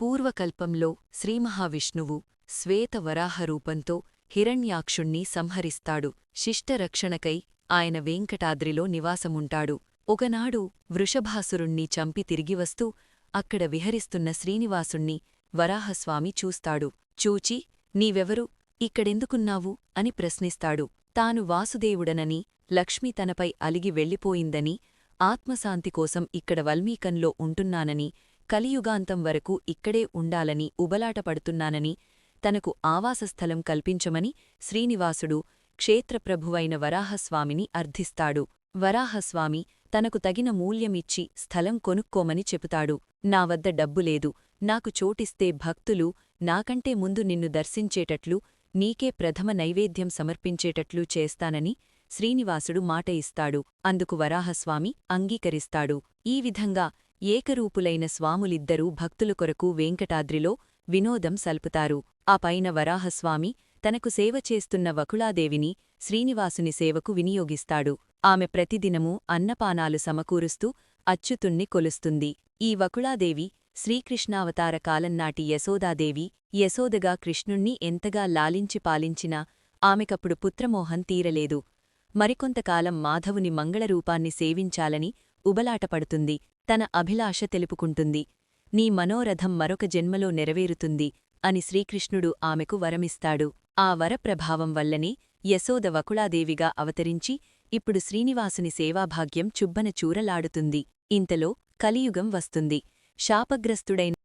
పూర్వకల్పంలో శ్రీమహావిష్ణువు శ్వేతవరాహ రూపంతో హిరణ్యాక్షుణ్ణి సంహరిస్తాడు. శిష్టరక్షణకై ఆయన వేంకటాద్రిలో నివాసముంటాడు. ఒకనాడు వృషభాసురుణ్ణి చంపి తిరిగివస్తూ అక్కడ విహరిస్తున్న శ్రీనివాసుణ్ణి వరాహస్వామి చూస్తాడు. చూచి నీవెవరు? ఇక్కడెందుకున్నావు అని ప్రశ్నిస్తాడు. తాను వాసుదేవుడనని లక్ష్మి తనపై అలిగి వెళ్ళిపోయిందని ఆత్మశాంతికోసం ఇక్కడ వల్మీకంలో ఉంటున్నానని కలియుగాంతం వరకు ఇక్కడే ఉండాలని ఉబలాటపడుతున్నానని తనకు ఆవాసస్థలం కల్పించమని శ్రీనివాసుడు క్షేత్రప్రభువైన వరాహస్వామిని అర్థిస్తాడు. వరాహస్వామి తనకు తగిన మూల్యమిచ్చి స్థలం కొనుక్కోమని చెబుతాడు. నా వద్ద డబ్బులేదు నాకు చోటిస్తే భక్తులు నాకంటే ముందు నిన్ను దర్శించేటట్లు నీకే ప్రథమ నైవేద్యం సమర్పించేటట్లు చేస్తానని శ్రీనివాసుడు మాట ఇస్తాడు. అందుకు వరాహస్వామి అంగీకరిస్తాడు. ఈ విధంగా ఏకరూపులైన స్వాములిద్దరూ భక్తుల కొరకు వేంకటాద్రిలో వినోదం సల్పుతారు. ఆ పైన వరాహస్వామి తనకు సేవ చేస్తున్న వకుళాదేవిని శ్రీనివాసుని సేవకు వినియోగిస్తాడు. ఆమె ప్రతిదినమూ అన్నపానాలు సమకూరుస్తూ అచ్యుతుణ్ణి కొలుస్తుంది. ఈ వకుళాదేవి శ్రీకృష్ణావతార కాలంనాటి యశోదాదేవి యశోదగా కృష్ణుణ్ణి ఎంతగా లాలించి పాలించినా ఆమెకప్పుడు పుత్రమోహం తీరలేదు. మరికొంతకాలం మాధవుని మంగళరూపాన్ని సేవించాలని ఉబలాటపడుతుంది తన అభిలాష తెలుపుకుంటుంది. నీ మనోరథం మరొక జన్మలో నెరవేరుతుంది అని శ్రీకృష్ణుడు ఆమెకు వరమిస్తాడు. ఆ వరప్రభావం వల్లనే యశోద వకుళాదేవిగా అవతరించి ఇప్పుడు శ్రీనివాసుని సేవాభాగ్యం చుబ్బన చూరలాడుతుంది. ఇంతలో కలియుగం వస్తుంది. శాపగ్రస్తుడైన